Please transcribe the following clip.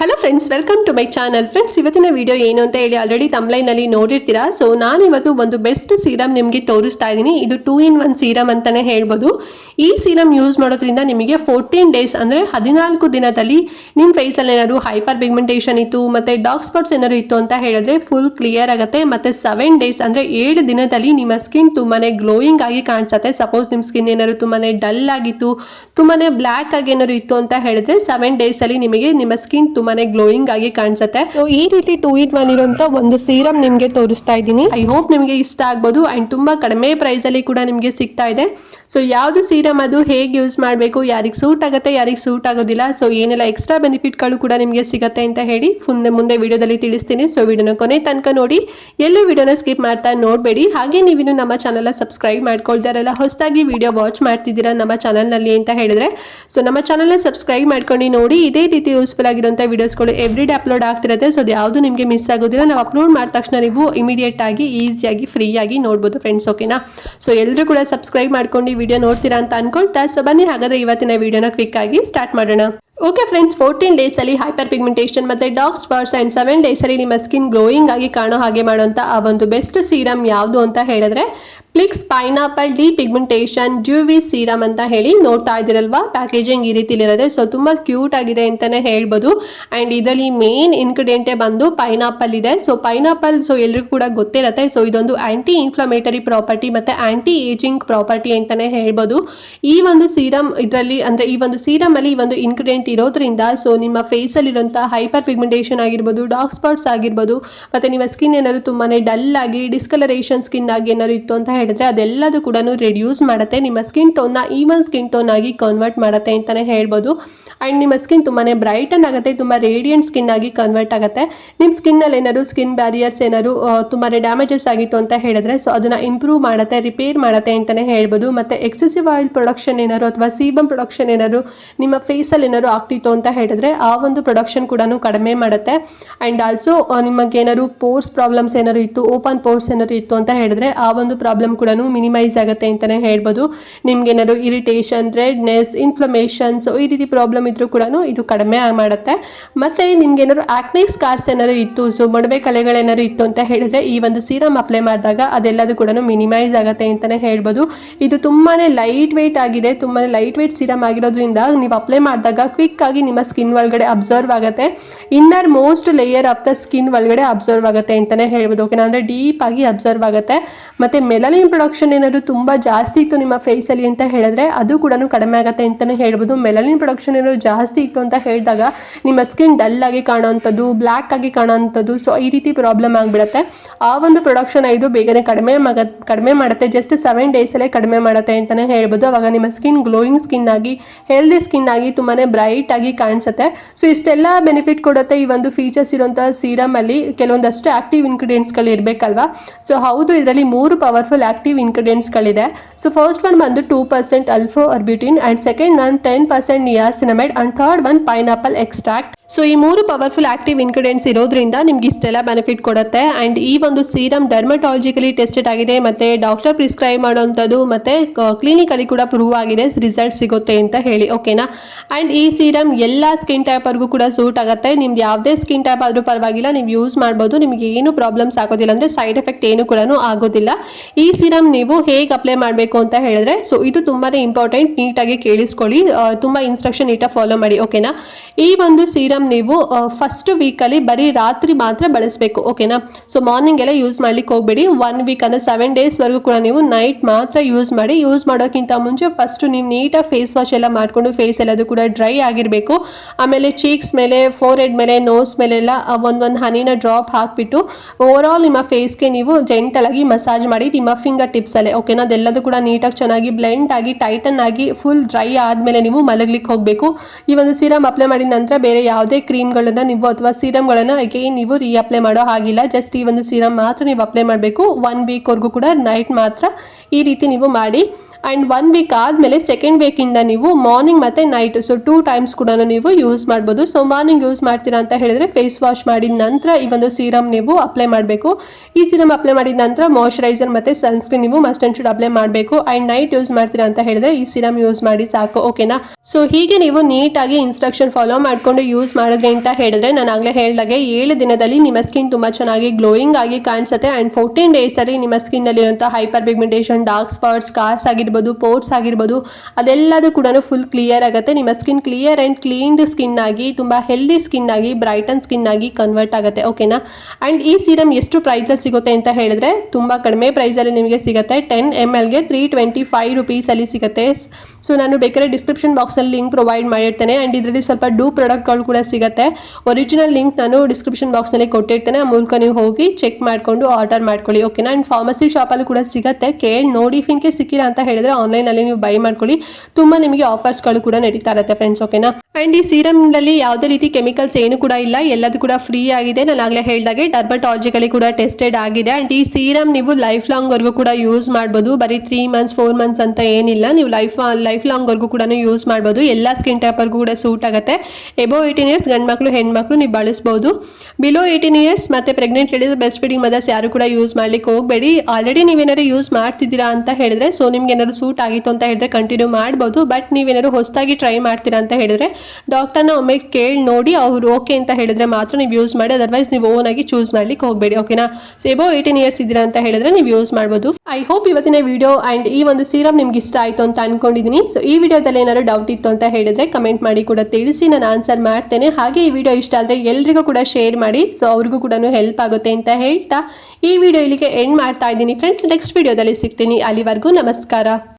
Hello friends welcome to my channel friends ಇವತ್ತಿನ video ಏನು ಅಂತ ಹೇಳಿ ಆಲ್ರೆಡಿ ತಮ್ಲೈನಲ್ಲಿ ನೋಡಿರ್ತೀರಾ? ಸೊ ನಾನು ಇವತ್ತು ಒಂದು ಬೆಸ್ಟ್ ಸೀರಮ್ ನಿಮಗೆ ತೋರಿಸ್ತಾ ಇದ್ದೀನಿ. ಇದು ಟೂ ಇನ್ ಒನ್ ಸೀರಮ್ ಅಂತಾನೆ ಹೇಳ್ಬೋದು. ಈ ಸೀರಮ್ ಯೂಸ್ ಮಾಡೋದ್ರಿಂದ ನಿಮಗೆ ಫೋರ್ಟೀನ್ ಡೇಸ್ ಅಂದರೆ ಹದಿನಾಲ್ಕು ದಿನದಲ್ಲಿ ನಿಮ್ಮ ಫೇಸಲ್ಲಿ ಏನಾದರೂ ಹೈಪರ್ ಪಿಗ್ಮೆಂಟೇಷನ್ ಇತ್ತು, ಮತ್ತು ಡಾರ್ಕ್ ಸ್ಪಾಟ್ಸ್ ಏನಾದ್ರು ಇತ್ತು ಅಂತ ಹೇಳಿದ್ರೆ ಫುಲ್ ಕ್ಲಿಯರ್ ಆಗುತ್ತೆ. ಮತ್ತು ಸೆವೆನ್ ಡೇಸ್ ಅಂದರೆ ಏಳು ದಿನದಲ್ಲಿ ನಿಮ್ಮ ಸ್ಕಿನ್ ತುಂಬಾ ಗ್ಲೋಯಿಂಗ್ ಆಗಿ ಕಾಣಿಸುತ್ತೆ. ಸಪೋಸ್ ನಿಮ್ಮ ಸ್ಕಿನ್ ಏನಾದ್ರು ತುಂಬಾ ಡಲ್ ಆಗಿತ್ತು ತುಂಬಾ ಬ್ಲ್ಯಾಕ್ ಆಗಿ ಏನಾದ್ರು ಇತ್ತು ಅಂತ ಹೇಳಿದ್ರೆ ಸೆವೆನ್ ಡೇಸಲ್ಲಿ ನಿಮಗೆ ನಿಮ್ಮ ಸ್ಕಿನ್ ತುಂಬಾನೇ ಗ್ಲೋಯಿಂಗ್ ಆಗಿ ಕಾಣಿಸುತ್ತೆ. ಸೊ ಈ ರೀತಿ ಟೂ ಇಟ್ ಒನ್ ಇರುವಂತ ಒಂದು ಸೀರಮ್ ನಿಮಗೆ ತೋರಿಸ್ತಾ ಇದ್ದೀನಿ. ಐ ಹೋಪ್ ನಿಮಗೆ ಇಷ್ಟ ಆಗ್ಬೋದು ಅಂಡ್ ತುಂಬಾ ಕಡಿಮೆ ಪ್ರೈಸ್ ಅಲ್ಲಿ ಕೂಡ ನಿಮಗೆ ಸಿಗ್ತಾ ಇದೆ. ಸೊ ಯಾವ್ದು ಸೀರಮ್ ಅದು ಹೇಗೆ ಯೂಸ್ ಮಾಡಬೇಕು ಯಾರಿಗೆ ಸೂಟ್ ಆಗುತ್ತೆ ಯಾರಿಗೆ ಸೂಟ್ ಆಗೋದಿಲ್ಲ. ಸೊ ಏನೆಲ್ಲ ಎಕ್ಸ್ಟ್ರಾ ಬೆನಿಫಿಟ್ಗಳು ಕೂಡ ನಿಮಗೆ ಸಿಗತ್ತೆ ಅಂತ ಹೇಳಿ ಮುಂದೆ ಮುಂದೆ ವಿಡಿಯೋದಲ್ಲಿ ತಿಳಿಸ್ತೀನಿ. ಸೊ ವಿಡಿಯೋನ ಕೊನೆ ತನಕ ನೋಡಿ. ಎಲ್ಲೂ ವಿಡಿಯೋನ ಸ್ಕಿಪ್ ಮಾಡ್ತಾ ನೋಡಬೇಡಿ. ಹಾಗೆ ನೀವಿನ್ನು ನಮ್ಮ ಚಾನಲ್ ಸಬ್ಸ್ಕ್ರೈಬ್ ಮಾಡ್ಕೊಳ್ತಾರಲ್ಲ ಹೊಸದಾಗಿ ವಿಡಿಯೋ ವಾಚ್ ಮಾಡ್ತಿದ್ದೀರಾ ನಮ್ಮ ಚಾನಲ್ನಲ್ಲಿ ಅಂತ ಹೇಳಿದ್ರೆ. ಸೊ ನಮ್ಮ ಚಾನಲ್ನ ಸಬ್ಸ್ಕ್ರೈಬ್ ಮಾಡ್ಕೊಂಡು ನೋಡಿ. ಇದೇ ರೀತಿ ಯೂಸ್ಫುಲ್ ಆಗಿರುವಂಥ ವಿಡಿಯೋಸ್ಗಳು ಎವ್ರಿ ಡೇ ಅಪ್ಲೋಡ್ ಆಗ್ತಿರುತ್ತೆ. ಸೊ ಅದು ಯಾವುದು ನಿಮಗೆ ಮಿಸ್ ಆಗೋದಿಲ್ಲ. ನಾವು ಅಪ್ಲೋಡ್ ಮಾಡಿದ ತಕ್ಷಣ ನೀವು ಇಮಿಡಿಯೇಟ್ ಆಗಿ ಈಸಿಯಾಗಿ ಫ್ರೀಯಾಗಿ ನೋಡ್ಬೋದು ಫ್ರೆಂಡ್ಸ್ ಓಕೆನಾ ಸೊ ಎಲ್ಲರೂ ಕೂಡ ಸಬ್ಸ್ಕ್ರೈಬ್ ಮಾಡ್ಕೊಂಡು ವಿಡಿಯೋ ನೋಡ್ತೀರಾ ಅಂತ ಅನ್ಕೊಳ್ತಾ. ಸೊ ಬನ್ನಿ ಹಾಗಾದ್ರೆ ಇವತ್ತಿನ ವಿಡಿಯೋನ ಕ್ವಿಕ್ ಆಗಿ ಸ್ಟಾರ್ಟ್ ಮಾಡೋಣ. ಓಕೆ ಫ್ರೆಂಡ್ಸ್ ಫೋರ್ಟೀನ್ ಅಲ್ಲಿ ಹೈಪರ್ ಪಿಗ್ಮೆಂಟೇಷನ್ ಮತ್ತೆ ಡಾಕ್ ಸ್ಪಾಟ್ಸ್ ಅಂಡ್ ಸೆವೆನ್ ಡೇಸಲ್ಲಿ ನಿಮ್ಮ ಸ್ಕಿನ್ ಗ್ಲೋಯಿಂಗ್ ಆಗಿ ಕಾಣೋ ಹಾಗೆ ಮಾಡುವಂತ ಆ ಒಂದು ಬೆಸ್ಟ್ ಸೀರಮ್ ಯಾವುದು ಅಂತ ಹೇಳಿದ್ರೆ Plix pineapple depigmentation dewy serum ಅಂತ ಹೇಳಿ ನೋಡ್ತಾ ಇದ್ದೀರಲ್ವಾ? ಪ್ಯಾಕೇಜಿಂಗ್ ಈ ರೀತಿಲಿರೋದೆ ಸೊ ತುಂಬ ಕ್ಯೂಟ್ ಆಗಿದೆ ಅಂತಲೇ ಹೇಳ್ಬೋದು. ಆ್ಯಂಡ್ ಇದರಲ್ಲಿ ಮೇನ್ ಇನ್ಗ್ರೀಡಿಯೆಂಟೇ ಬಂದು ಪೈನಾಪಲ್ ಇದೆ. ಸೊ ಪೈನಾಪಲ್ ಸೊ ಎಲ್ರಿಗೂ ಕೂಡ ಗೊತ್ತಿರತ್ತೆ. ಸೊ ಇದೊಂದು ಆ್ಯಂಟಿ ಇನ್ಫ್ಲಮೇಟರಿ ಪ್ರಾಪರ್ಟಿ ಮತ್ತು ಆ್ಯಂಟಿ ಏಜಿಂಗ್ ಪ್ರಾಪರ್ಟಿ ಅಂತಲೇ ಹೇಳ್ಬೋದು. ಈ ಒಂದು ಸೀರಮ್ ಇದರಲ್ಲಿ ಅಂದರೆ ಈ ಒಂದು ಸೀರಮಲ್ಲಿ ಈ ಒಂದು ಇನ್ಗ್ರೀಡಿಯೆಂಟ್ ಇರೋದ್ರಿಂದ ಸೊ ನಿಮ್ಮ ಫೇಸಲ್ಲಿರುವಂಥ ಹೈಪರ್ ಪಿಗ್ಮೆಂಟೇಷನ್ ಆಗಿರ್ಬೋದು ಡಾರ್ಕ್ ಸ್ಪಾಟ್ಸ್ ಆಗಿರ್ಬೋದು, ಮತ್ತು ನಿಮ್ಮ ಸ್ಕಿನ್ ಏನಾದ್ರು ತುಂಬಾ ಡಲ್ ಆಗಿ ಡಿಸ್ಕಲರೇಷನ್ ಸ್ಕಿನ್ ಆಗಿ ಏನಾದ್ರು ಇತ್ತು ಅಂತ ಹೇಳಿದ್ರೆ ಅದೆಲ್ಲದೂ ಕೂಡ ರೆಡ್ಯೂಸ್ ಮಾಡುತ್ತೆ. ನಿಮ್ಮ ಸ್ಕಿನ್ ಟೋನ್ನ ಈವನ್ ಸ್ಕಿನ್ ಟೋನ್ ಆಗಿ ಕನ್ವರ್ಟ್ ಮಾಡುತ್ತೆ ಅಂತಲೇ ಹೇಳ್ಬೋದು. ಆ್ಯಂಡ್ ನಿಮ್ಮ ಸ್ಕಿನ್ ತುಂಬಾ ಬ್ರೈಟನ್ ಆಗುತ್ತೆ, ತುಂಬ ರೇಡಿಯಂಟ್ ಸ್ಕಿನ್ ಆಗಿ ಕನ್ವರ್ಟ್ ಆಗುತ್ತೆ. ನಿಮ್ಮ ಸ್ಕಿನ್ನಲ್ಲಿ ಏನಾದ್ರು ಸ್ಕಿನ್ ಬ್ಯಾರಿಯರ್ಸ್ ಏನಾದ್ರು ತುಂಬಾ ಡ್ಯಾಮೇಜಸ್ ಆಗಿತ್ತು ಅಂತ ಹೇಳಿದ್ರೆ ಸೊ ಅದನ್ನು ಇಂಪ್ರೂವ್ ಮಾಡುತ್ತೆ ರಿಪೇರ್ ಮಾಡುತ್ತೆ ಅಂತಲೇ ಹೇಳ್ಬೋದು. ಮತ್ತು ಎಕ್ಸೆಸಿವ್ ಆಯಿಲ್ ಪ್ರೊಡಕ್ಷನ್ ಏನಾದ್ರು ಅಥವಾ ಸೀಬಮ್ ಪ್ರೊಡಕ್ಷನ್ ಏನಾದ್ರು ನಿಮ್ಮ ಫೇಸಲ್ಲಿ ಏನಾದ್ರು ಆಗ್ತಿತ್ತು ಅಂತ ಹೇಳಿದ್ರೆ, ಆ ಒಂದು ಪ್ರೊಡಕ್ಷನ್ ಕೂಡ ಕಡಿಮೆ ಮಾಡುತ್ತೆ. ಆ್ಯಂಡ್ ಆಲ್ಸೋ ನಿಮಗೆ ಏನಾದ್ರು ಪೋರ್ಸ್ ಪ್ರಾಬ್ಲಮ್ಸ್ ಏನಾದ್ರು ಇತ್ತು ಓಪನ್ ಪೋರ್ಸ್ ಏನಾದ್ರು ಇತ್ತು ಅಂತ ಹೇಳಿದ್ರೆ, ಆ ಒಂದು ಪ್ರಾಬ್ಲಮ್ ಕೂಡ ಮಿನಿಮೈಸ್ ಆಗುತ್ತೆ ಅಂತಲೇ ಹೇಳ್ಬೋದು. ನಿಮ್ಗೆ ಏನಾದ್ರು ಇರಿಟೇಷನ್ ರೆಡ್ನೆಸ್ ಇನ್ಫ್ಲಮೇಷನ್ ಸೊ ಈ ರೀತಿ ಪ್ರಾಬ್ಲಮ್ ಇದ್ರೂ ಕೂಡ ಇದು ಕಡಿಮೆ ಮಾಡುತ್ತೆ. ಮತ್ತು ನಿಮ್ಗೆ ಏನಾದ್ರು ಸ್ಕಾರ್ಸ್ ಏನಾದ್ರು ಇತ್ತು ಸೊ ಮೊಡವೆ ಕಲೆಗಳೇನಾದ್ರು ಇತ್ತು ಅಂತ ಹೇಳಿದ್ರೆ ಈ ಒಂದು ಸೀರಮ್ ಅಪ್ಲೈ ಮಾಡಿದಾಗ ಅದೆಲ್ಲದೂ ಕೂಡ ಮಿನಿಮೈಸ್ ಆಗುತ್ತೆ ಅಂತಲೇ ಹೇಳ್ಬೋದು. ಇದು ತುಂಬಾ ಲೈಟ್ ವೆಯ್ಟ್ ಆಗಿದೆ ತುಂಬಾ ಲೈಟ್ ವೆಯ್ಟ್ ಸೀರಮ್ ಆಗಿರೋದ್ರಿಂದ ನೀವು ಅಪ್ಲೈ ಮಾಡಿದಾಗ ಕ್ವಿಕ್ ಆಗಿ ನಿಮ್ಮ ಸ್ಕಿನ್ ಒಳಗಡೆ ಅಬ್ಸರ್ವ್ ಆಗುತ್ತೆ. Inner most layer of the skin ಒಳಗಡೆ ಅಬ್ಸರ್ವ್ ಆಗುತ್ತೆ ಅಂತಲೇ ಹೇಳ್ಬೋದು ಓಕೆನಾ ಅಂದರೆ ಡೀಪ್ ಆಗಿ ಅಬ್ಸರ್ವ್ ಆಗುತ್ತೆ. ಮತ್ತು ಮೆಲನಿನ್ ಪ್ರೊಡಕ್ಷನ್ ಏನಾದ್ರು ತುಂಬ ಜಾಸ್ತಿ ಇತ್ತು ನಿಮ್ಮ ಫೇಸಲ್ಲಿ ಅಂತ ಹೇಳಿದ್ರೆ ಅದು ಕೂಡ ಕಡಿಮೆ ಆಗುತ್ತೆ ಅಂತಲೇ ಹೇಳ್ಬೋದು. ಮೆಲನಿನ್ ಪ್ರೊಡಕ್ಷನ್ ಏನಾದ್ರು ಜಾಸ್ತಿ ಇತ್ತು ಅಂತ ಹೇಳಿದಾಗ ನಿಮ್ಮ ಸ್ಕಿನ್ ಡಲ್ ಆಗಿ ಕಾಣೋವಂಥದ್ದು ಬ್ಲ್ಯಾಕ್ ಆಗಿ ಕಾಣೋವಂಥದ್ದು ಸೊ ಈ ರೀತಿ ಪ್ರಾಬ್ಲಮ್ ಆಗಿಬಿಡುತ್ತೆ. ಆ ಒಂದು ಪ್ರೊಡಕ್ಷನ್ ಇದು ಬೇಗನೆ ಕಡಿಮೆ ಮಗ, ಕಡಿಮೆ ಮಾಡುತ್ತೆ. ಜಸ್ಟ್ ಸೆವೆನ್ ಡೇಸಲ್ಲೇ ಕಡಿಮೆ ಮಾಡುತ್ತೆ ಅಂತಲೇ ಹೇಳ್ಬೋದು. ಅವಾಗ ನಿಮ್ಮ ಸ್ಕಿನ್ ಗ್ಲೋಯಿಂಗ್ ಸ್ಕಿನ್ ಆಗಿ ಹೆಲ್ದಿ ಸ್ಕಿನ್ ಆಗಿ ತುಂಬಾ ಬ್ರೈಟ್ ಆಗಿ ಕಾಣಿಸುತ್ತೆ. ಸೊ ಇಷ್ಟೆಲ್ಲ ಬೆನಿಫಿಟ್ ಕೊಡುತ್ತೆ ಈ ಒಂದು ಫೀಚರ್ಸ್ ಇರುವಂಥ ಸೀರಮಲ್ಲಿ ಕೆಲವೊಂದಷ್ಟು ಆಕ್ಟಿವ್ ಇನ್ಗ್ರೀಡಿಯೆಂಟ್ಸ್ಗಳು ಇರಬೇಕಲ್ವಾ? ಸೊ ಹೌದು, ಇದರಲ್ಲಿ ಮೂರು ಪವರ್ಫುಲ್ ಆಕ್ಟಿವ್ ಇನ್ಗ್ರೀಡಿಯೆಂಟ್ಸ್ಗಳಿದೆ ಸೊ ಫಸ್ಟ್ ಒನ್ ಬಂದು two percent alpha arbutin and second one ten percent niacinamide and third one pineapple extract so ಈ ಮೂರು ಪವರ್ಫುಲ್ ಆಕ್ಟಿವ್ ಇನ್ಗ್ರೀಡಿಯೆಂಟ್ಸ್ ಇರೋದ್ರಿಂದ ನಿಮ್ಗೆ ಇಷ್ಟೆಲ್ಲ ಬೆನಿಫಿಟ್ ಕೊಡುತ್ತೆ. ಅಂಡ್ ಈ ಒಂದು ಸೀರಮ್ ಡರ್ಮಟಾಲಜಿಕಲಿ ಟೆಸ್ಟೆಡ್ ಆಗಿದೆ. ಮತ್ತೆ ಡಾಕ್ಟರ್ ಪ್ರಿಸ್ಕ್ರೈಬ್ ಮಾಡುವಂಥದ್ದು, ಮತ್ತೆ ಕ್ಲಿನಿಕಲ್ಲಿ ಕೂಡ ಪ್ರೂವ್ ಆಗಿದೆ. ರಿಸಲ್ಟ್ ಸಿಗುತ್ತೆ ಅಂತ ಹೇಳಿ ಓಕೆನಾ ಅಂಡ್ ಈ ಸೀರಮ್ ಎಲ್ಲ ಸ್ಕಿನ್ ಟೈಪ್ವರೆಗೂ ಕೂಡ ಸೂಟ್ ಆಗುತ್ತೆ. ನಿಮ್ದು ಯಾವುದೇ ಸ್ಕಿನ್ ಟೈಪ್ ಆದರೂ ಪರವಾಗಿಲ್ಲ. ನೀವು ಯೂಸ್ ಮಾಡ್ಬೋದು. ನಿಮಗೆ ಏನು ಪ್ರಾಬ್ಲಮ್ಸ್ ಆಗೋದಿಲ್ಲ ಅಂದರೆ ಸೈಡ್ ಎಫೆಕ್ಟ್ ಏನು ಕೂಡ ಆಗೋದಿಲ್ಲ. ಈ ಸೀರಮ್ ನೀವು ಹೇಗೆ ಅಪ್ಲೈ ಮಾಡಬೇಕು ಅಂತ ಹೇಳಿದ್ರೆ ಸೊ ಇದು ತುಂಬಾ ಇಂಪಾರ್ಟೆಂಟ್ ನೀಟಾಗಿ ಕೇಳಿಸ್ಕೊಳ್ಳಿ. ತುಂಬ ಇನ್ಸ್ಟ್ರಕ್ಷನ್ ನೀಟಾಗಿ ಫಾಲೋ ಮಾಡಿ ಓಕೆನಾ ಈ ಒಂದು ಸೀರಮ್ ನೀವು ಫಸ್ಟ್ ವೀಕಲ್ಲಿ ಬರೀ ರಾತ್ರಿ ಮಾತ್ರ ಬಳಸಬೇಕು ಓಕೆನಾ ಸೊ ಮಾರ್ನಿಂಗ್ ಎಲ್ಲ ಯೂಸ್ ಮಾಡ್ಲಿಕ್ಕೆ ಹೋಗ್ಬೇಡಿ. ಒನ್ ವೀಕ್ ಅಂದರೆ ಸೆವೆನ್ ಡೇಸ್ವರೆಗೂ ಕೂಡ ನೀವು ನೈಟ್ ಮಾತ್ರ ಯೂಸ್ ಮಾಡಿ. ಯೂಸ್ ಮಾಡೋಕ್ಕಿಂತ ಮುಂಚೆ ಫಸ್ಟ್ ನೀವು ನೀಟಾಗಿ ಫೇಸ್ ವಾಶ್ ಎಲ್ಲ ಮಾಡಿಕೊಂಡು ಫೇಸ್ ಎಲ್ಲದು ಕೂಡ ಡ್ರೈ ಆಗಿರಬೇಕು. ಆಮೇಲೆ ಚೀಕ್ಸ್ ಮೇಲೆ ಫೋರ್ ಹೆಡ್ ಮೇಲೆ ನೋಸ್ ಮೇಲೆಲ್ಲ ಒಂದೊಂದು ಹನಿನ ಡ್ರಾಪ್ ಹಾಕಿಬಿಟ್ಟು ಓವರಾಲ್ ನಿಮ್ಮ ಫೇಸ್ಗೆ ನೀವು ಜೆಂಟಲಾಗಿ ಮಸಾಜ್ ಮಾಡಿ, ನಿಮ್ಮ ಫಿಂಗರ್ ಟಿಪ್ಸಲ್ಲೇ ಓಕೆನಾ ಅದೆಲ್ಲದೂ ಕೂಡ ನೀಟಾಗಿ ಚೆನ್ನಾಗಿ ಬ್ಲೆಂಡ್ ಆಗಿ ಟೈಟನ್ ಆಗಿ ಫುಲ್ ಡ್ರೈ ಆದಮೇಲೆ ನೀವು ಮಲಗ್ಲಿಕ್ಕೆ ಹೋಗಬೇಕು. ಈ ಒಂದು ಸೀರಮ್ ಅಪ್ಲೈ ಮಾಡಿದ ನಂತರ ಬೇರೆ ಯಾವುದೇ ಕ್ರೀಮ್ಗಳನ್ನು ನೀವು ಅಥವಾ ಸೀರಮ್ಗಳನ್ನು ಅಗೇನ್ ನೀವು ರೀ ಅಪ್ಲೈ ಮಾಡೋ ಹಾಗಿಲ್ಲ. ಜಸ್ಟ್ ಈ ಒಂದು ಸೀರಮ್ ಮಾತ್ರ ನೀವು ಅಪ್ಲೈ ಮಾಡಬೇಕು. ಒನ್ ವೀಕ್ವರೆಗೂ ಕೂಡ ನೈಟ್ ಮಾತ್ರ ಈ ರೀತಿ ನೀವು ಮಾಡಿ. ಆ್ಯಂಡ್ ಒನ್ ವೀಕ್ ಆದಮೇಲೆ ಸೆಕೆಂಡ್ ವೀಕಿಂದ ನೀವು ಮಾರ್ನಿಂಗ್ ಮತ್ತು ನೈಟ್ ಸೊ ಟೂ ಟೈಮ್ಸ್ ಕೂಡ ನೀವು ಯೂಸ್ ಮಾಡ್ಬೋದು. ಸೊ ಮಾರ್ನಿಂಗ್ ಯೂಸ್ ಮಾಡ್ತೀರಾ ಅಂತ ಹೇಳಿದ್ರೆ ಫೇಸ್ ವಾಶ್ ಮಾಡಿದ ನಂತರ ಈ ಒಂದು ಸೀರಮ್ ನೀವು ಅಪ್ಲೈ ಮಾಡಬೇಕು. ಈ ಸೀರಮ್ ಅಪ್ಲೈ ಮಾಡಿದ ನಂತರ ಮಾಯಶ್ಚರೈಸರ್ ಮತ್ತು ಸನ್ಸ್ಕ್ರೀನ್ ನೀವು ಮಸ್ಟ್ ಅಂಡ್ ಶುಡ್ ಅಪ್ಲೈ ಮಾಡಬೇಕು. ಆ್ಯಂಡ್ ನೈಟ್ ಯೂಸ್ ಮಾಡ್ತೀರಾ ಅಂತ ಹೇಳಿದ್ರೆ ಈ ಸೀರಮ್ ಯೂಸ್ ಮಾಡಿ ಸಾಕು ಓಕೆನಾ ಸೊ ಹೀಗೆ ನೀವು ನೀಟಾಗಿ ಇನ್ಸ್ಟ್ರಕ್ಷನ್ ಫಾಲೋ ಮಾಡಿಕೊಂಡು ಯೂಸ್ ಮಾಡಿದ್ರೆ ಅಂತ ಹೇಳಿದ್ರೆ ನಾನು ಆಗಲೇ ಹೇಳಿದಾಗೆ ಏಳು ದಿನದಲ್ಲಿ ನಿಮ್ಮ ಸ್ಕಿನ್ ತುಂಬ ಚೆನ್ನಾಗಿ ಗ್ಲೋಯಿಂಗ್ ಆಗಿ ಕಾಣಿಸುತ್ತೆ. ಆ್ಯಂಡ್ ಫೋರ್ಟೀನ್ ಡೇಸಲ್ಲಿ ನಿಮ್ಮ ಸ್ಕಿನ್ನಲ್ಲಿರುವಂಥ hyper pigmentation dark spots scars ಆಗಿರ್ಬೋದು. ಪೋರ್ಟ್ಸ್ ಆಗಿರ್ಬೋದು, ಅದೆಲ್ಲದೂ ಕೂಡ ಫುಲ್ ಕ್ಲಿಯರ್ ಆಗುತ್ತೆ. ನಿಮ್ಮ skin clear and cleaned skin ಆಗಿ, ತುಂಬ ಹೆಲ್ದಿ ಸ್ಕಿನ್ ಆಗಿ ಬ್ರೈಟನ್ ಸ್ಕಿನ್ ಆಗಿ ಕನ್ವರ್ಟ್ ಆಗುತ್ತೆ ಓಕೆನಾ ಆ್ಯಂಡ್ ಈ ಸೀರಮ್ ಎಷ್ಟು ಪ್ರೈಸಲ್ಲಿ ಸಿಗುತ್ತೆ ಅಂತ ಹೇಳಿದ್ರೆ, ತುಂಬ ಕಡಿಮೆ ಪ್ರೈಸಲ್ಲಿ ನಿಮಗೆ ಸಿಗುತ್ತೆ. ಟೆನ್ ಎಂ ಎಲ್ಗೆ ತ್ರೀ ಟ್ವೆಂಟಿ ಫೈವ್ ರುಪೀಸಲ್ಲಿ ಸಿಗುತ್ತೆ. ಸೊ ನಾನು ಬೇಕಾದ್ರೆ ಡಿಸ್ಕ್ರಿಪ್ಷನ್ ಬಾಕ್ಸಲ್ಲಿ ಲಿಂಕ್ ಪ್ರೊವೈಡ್ ಮಾಡಿರ್ತೇನೆ. ಆ್ಯಂಡ್ ಇದರಲ್ಲಿ ಸ್ವಲ್ಪ ಡೂ ಪ್ರಾಡಕ್ಟ್ಗಳು ಕೂಡ ಸಿಗುತ್ತೆ. ಒರಿಜಿನಲ್ ಲಿಂಕ್ ನಾನು ಡಿಸ್ಕ್ರಿಪ್ಷನ್ ಬಾಕ್ಸ್ನಲ್ಲಿ ಕೊಟ್ಟಿರ್ತೇನೆ. ಆ ಮೂಲಕ ನೀವು ಹೋಗಿ ಚೆಕ್ ಮಾಡಿಕೊಂಡು ಆರ್ಡರ್ ಮಾಡ್ಕೊಳ್ಳಿ ಓಕೆನಾ ಆ್ಯಂಡ್ ಫಾರ್ಮಸಿ ಶಾಪಲ್ಲೂ ಕೂಡ ಸಿಗುತ್ತೆ. ಕೇಳಿ ನೋಡಿ ಫಿನ್ಗೆ ಸಿಕ್ಕಿಲ್ಲ ಅಂತ ಹೇಳಿದ್ರೆ ಆನ್ಲೈನಲ್ಲಿ ನೀವು ಬೈ ಮಾಡ್ಕೊಳ್ಳಿ. ತುಂಬ ನಿಮಗೆ ಆಫರ್ಸ್ಗಳು ಕೂಡ ನಡೀತಾ ಇರುತ್ತೆ ಫ್ರೆಂಡ್ಸ್ ಓಕೆನಾ ಆ್ಯಂಡ್ ಈ ಸೀರಮ್ನಲ್ಲಿ ಯಾವುದೇ ರೀತಿ ಕೆಮಿಕಲ್ಸ್ ಏನು ಕೂಡ ಇಲ್ಲ. ಎಲ್ಲದೂ ಕೂಡ ಫ್ರೀ ಆಗಿದೆ. ನಾನು ಆಗಲೇ ಹೇಳಿದಾಗೆ ಡರ್ಮಟಾಲಜಿಕಲಿ ಕೂಡ ಟೆಸ್ಟೆಡ್ ಆಗಿದೆ. ಆ್ಯಂಡ್ ಈ ಸೀರಮ್ ನೀವು ಲೈಫ್ ಲಾಂಗ್ವರೆಗೂ ಕೂಡ ಯೂಸ್ ಮಾಡ್ಬೋದು. ಬರೀ ತ್ರೀ ಮಂತ್ಸ್ ಫೋರ್ ಮಂತ್ಸ್ ಅಂತ ಏನಿಲ್ಲ. ನೀವು ಲೈಫ್ ಲೈಫ್ ಲಾಂಗ್ವರೆಗೂ ಕೂಡ ಯೂಸ್ ಮಾಡ್ಬೋದು. ಎಲ್ಲ ಸ್ಕಿನ್ ಟೈಪರ್ಗೂ ಕೂಡ ಸೂಟ್ ಆಗುತ್ತೆ. ಎಬೋ ಏಯ್ಟೀನ್ ಇಯರ್ಸ್ ಗಂಡು ಮಕ್ಕಳು ಹೆಣ್ಮಕ್ಳು ನೀವು ಬಳಸ್ಬೋದು. ಬಿಲೋ ಏಯ್ಟೀನ್ ಇಯರ್ಸ್ ಮತ್ತು pregnant ladies breast feeding mothers ಯಾರು ಕೂಡ ಯೂಸ್ ಮಾಡ್ಲಿಕ್ಕೆ ಹೋಗಬೇಡಿ. ಆಲ್ರೆಡಿ ನೀವೇನಾದ್ರು ಯೂಸ್ ಮಾಡ್ತಿದ್ದೀರಾ ಅಂತ ಹೇಳಿದ್ರೆ ಸೊ ನಿಮ್ಗೆ ಏನಾದ್ರು ಸೂಟ್ ಆಗಿತ್ತು ಅಂತ ಹೇಳಿದ್ರೆ ಕಂಟಿನ್ಯೂ ಮಾಡ್ಬೋದು. ಬಟ್ ನೀವೇನಾದ್ರು ಹೊಸದಾಗಿ ಟ್ರೈ ಮಾಡ್ತೀರಾ ಅಂತ ಹೇಳಿದ್ರೆ ಡಾಕ್ಟರ್ನ ಒಮ್ಮೆ ಕೇಳಿ ನೋಡಿ ಅವ್ರು ಓಕೆ ಅಂತ ಹೇಳಿದ್ರೆ ಮಾತ್ರ ನೀವು ಯೂಸ್ ಮಾಡಿ ಅದರ್ವೈಸ್ ನೀವು ಓನ್ ಆಗಿ ಚೂಸ್ ಮಾಡ್ಲಿಕ್ಕೆ ಹೋಗಬೇಡಿ ಓಕೆನಾ ಸೊ ಎಬೋ ಏಯ್ಟೀನ್ ಇಯರ್ಸ್ ಇದ್ದೀರಾ ಅಂತ ಹೇಳಿದ್ರೆ ನೀವು ಯೂಸ್ ಮಾಡ್ಬೋದು. ಐ ಹೋಪ್ ಇವತ್ತಿನ ವಿಡಿಯೋ ಆ್ಯಂಡ್ ಈ ಒಂದು ಸೀರಮ್ ನಿಮ್ಗೆ ಇಷ್ಟ ಆಯಿತು ಅಂತ ಅನ್ಕೊಂಡಿದ್ದೀನಿ ಸೊ ಈ ವಿಡಿಯೋದಲ್ಲಿ ಏನಾದರೂ ಡೌಟ್ ಇತ್ತು ಅಂತ ಹೇಳಿದ್ರೆ ಕಮೆಂಟ್ ಮಾಡಿ ಕೂಡ ತಿಳಿಸಿ, ನಾನು ಆನ್ಸರ್ ಮಾಡ್ತೇನೆ. ಹಾಗೆ ಈ ವಿಡಿಯೋ ಇಷ್ಟ ಆದರೆ ಎಲ್ರಿಗೂ ಕೂಡ ಶೇರ್ ಮಾಡಿ ಸೊ ಅವ್ರಿಗೂ ಕೂಡ ಹೆಲ್ಪ್ ಆಗುತ್ತೆ ಅಂತ ಹೇಳ್ತಾ ಈ ವಿಡಿಯೋ ಇಲ್ಲಿಗೆ ಎಂಡ್ ಮಾಡ್ತಾ ಇದ್ದೀನಿ. ಫ್ರೆಂಡ್ಸ್ ನೆಕ್ಸ್ಟ್ ವಿಡಿಯೋದಲ್ಲಿ ಸಿಗ್ತೀನಿ. ಅಲ್ಲಿವರೆಗೂ ನಮಸ್ಕಾರ.